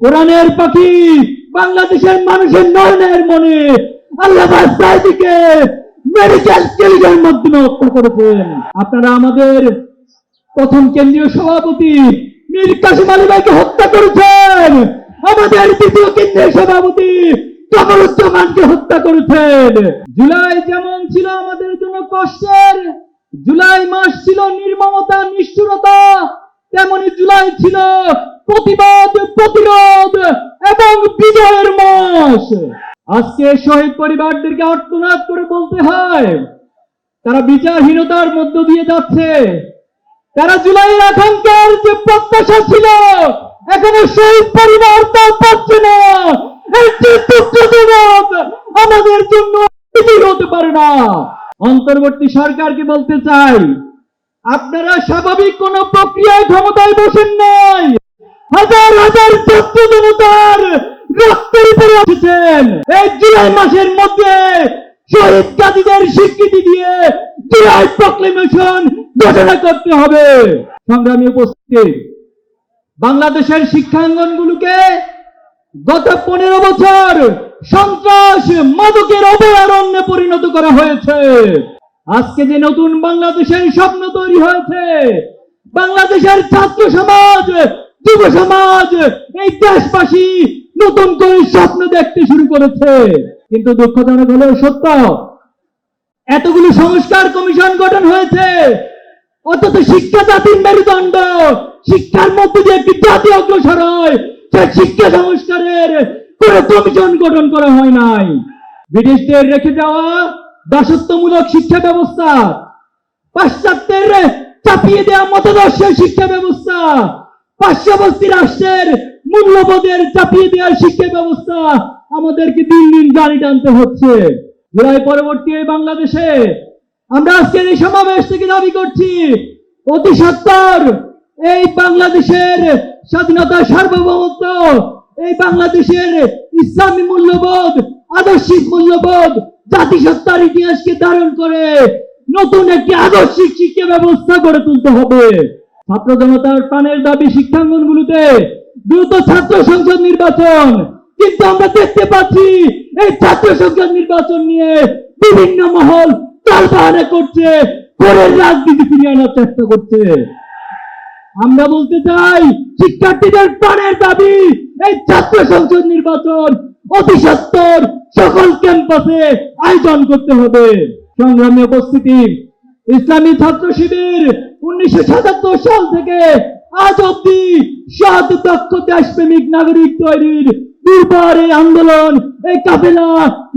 কোরআনের পাখি বাংলাদেশের মানুষের নয়নের মনে আল্লাহ সাইদিকে মেডিকেল ক্লিনিকের মাধ্যমে হত্যা করেছেন। আপনারা আমাদের প্রথম কেন্দ্রীয় সভাপতি মীর কাসিম আলী ভাইকে হত্যা করেছেন। আমাদের দ্বিতীয় কেন্দ্রীয় সভাপতি কমরুজ্জামানকে হত্যা করেছেন। জুলাই যেমন ছিল আমাদের জন্য কষ্টের, জুলাই মাস ছিল নির্মমতা, নিষ্ঠুরতা, তেমনি জুলাই ছিল প্রতিবাদ, প্রতিরোধ এবং বিজয়ের মাস। আজকে শহীদ পরিবারদেরকে আর্তনাদ করে বলতে হয়, তারা বিচারহীনতার মধ্য দিয়ে যাচ্ছে। তারা জুলাইয়ের আকাঙ্ক্ষার যে প্রত্যাশা ছিল, এখনও শহীদ পরিবার তা পাচ্ছে না। আমাদের জন্য হতে পারে না। অন্তর্বর্তী সরকারকে বলতে চাই, আপনারা স্বাভাবিক কোন প্রক্রিয়ায় ক্ষমতায় বসেন নাই। হাজার হাজার ছাত্র জনতার রক্তের উপরে উঠেছেন এই জুলাই মাসের মধ্যে শহীদ কাজীদের স্বীকৃতি দিয়ে জুলাই প্রক্লেমেশন ঘোষণা করতে হবে। সংগ্রামী উপস্থিতি, বাংলাদেশের শিক্ষাঙ্গনগুলোকে গত পনেরো বছর সন্ত্রাস মাদকের অভয়ারণ্যে পরিণত করা হয়েছে। আজকে যে নতুন বাংলাদেশের স্বপ্ন তৈরি হয়েছে, বাংলাদেশের ছাত্র সমাজ যুব সমাজ, এই দেশবাসী নতুন করে স্বপ্ন দেখতে শুরু করেছে। কিন্তু দুঃখজনক হলেও সত্য, এতগুলো সংস্কার কমিশন গঠন হয়েছে। অথচ শিক্ষা জাতির মেরুদণ্ড, শিক্ষার মধ্যে যে একটি জাতি অগ্রসর হয় সে শিক্ষা সংস্কারের কোন কমিশন গঠন করা হয় নাই। ব্রিটিশদের রেখে যাওয়া দাসত্বমূলক শিক্ষা ব্যবস্থা, পাশ্চাত্যের চাপিয়ে দেওয়া মতাদর্শের শিক্ষা ব্যবস্থা পার্শ্ববর্তী রাষ্ট্রের মূল্যবোধের চাপিয়ে দেওয়ার শিক্ষা ব্যবস্থা আমাদেরকে দিন দিন গাড়ি টানতে হচ্ছে। জুলাই পরবর্তী এই বাংলাদেশে আমরা আজকের এই সমাবেশ থেকে দাবি করছি, অতি সত্তর এই বাংলাদেশের স্বাধীনতা সার্বভৌমত্ব, এই বাংলাদেশের ইসলামী মূল্যবোধ, আদর্শিক মূল্যবোধ, জাতিসত্তার ইতিহাসকে ধারণ করে নতুন একটি আদর্শিক শিক্ষা ব্যবস্থা গড়ে তুলতে হবে। ছাত্র জনতার প্রাণের দাবি শিক্ষাঙ্গনগুলোতে দ্রুত ছাত্র সংসদ নির্বাচন। কিন্তু আমরা দেখতে পাচ্ছি এই ছাত্র সংসদ নির্বাচন নিয়ে বিভিন্ন মহল করছে পরের রাজনীতি ফিরিয়ে আনার চেষ্টা করছে। আমরা বলতে চাই, শিক্ষার্থীদের প্রাণের দাবি এই ছাত্র সংসদ নির্বাচন অতি সকল ক্যাম্পাসে আয়োজন করতে হবে। সংগ্রামী উপস্থিতি ইসলামী ছাত্র শিবির উনিশশো সাতাত্তর সাল থেকে আজ অব্দি সৎ দক্ষ দেশপ্রেমিক নাগরিক তৈরির দুর্বার এই আন্দোলন, এই কাফেলা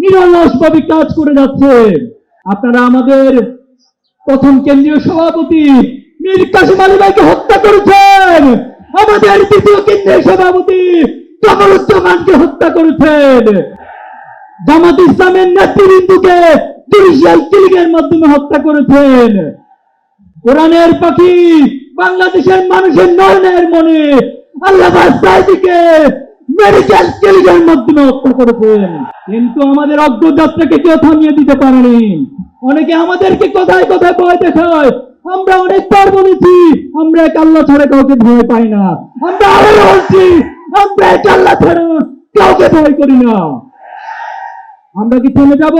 নিরলস ভাবে কাজ করে যাচ্ছে। আপনারা আমাদের প্রথম কেন্দ্রীয় সভাপতি মীর কাসিম আলী ভাইকে হত্যা করেছেন। আমাদের দ্বিতীয় কেন্দ্রীয় সভাপতি কমরুজ্জামানকে হত্যা করেছেন। জামাত ইসলামের নেতৃবৃন্দকে মাধ্যমে হত্যা করেছেন। কোরআনের পাখি বাংলাদেশের মানুষের নয়নের মনে আল্লাহ মেডিকেল মাধ্যমে হত্যা করেছেন। কিন্তু আমাদের অগ্রযাত্রাকে কেউ থামিয়ে দিতে পারেনি। অনেকে আমাদেরকে কথায় কথায় ভয় দেখায় আমরা অনেকবার বলেছি, আমরা এক আল্লাহ ছাড়া কাউকে ভয় পাই না। আমরা আরও বলছি, আমরা এক আল্লাহ ছাড়া কাউকে ভয় করি না। আমরা কি থেমে যাব?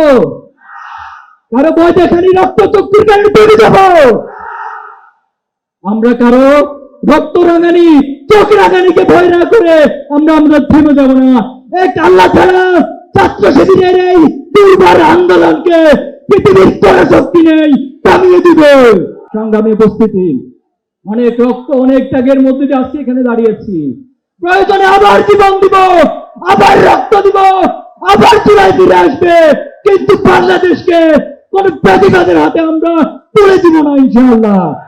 কারও ভয় দেখানি রক্ত চক্ষুর কারণে থেমে যাব আমরা কারও রক্ত রাঙানি, চোখ রাঙানিকে ভয় না করে আমরা আমরা থেমে যাব না। এক আল্লাহ ছাড়া ছাত্র শিবিরের এই দুর্বার আন্দোলনকে পৃথিবীর কোনো শক্তি নেই থামিয়ে দিবে। সংগ্রামী উপস্থিতি। অনেক রক্ত, অনেক ত্যাগের মধ্যে দিয়ে আজকে এখানে দাঁড়িয়েছি। প্রয়োজনে আবার জীবন দিব, আবার রক্ত দিব, আবার চূড়ায় ফিরে আসবে। কিন্তু বাংলাদেশকে কোন প্রতিবাদের হাতে আমরা তুলে দিব না ইনশাআল্লাহ।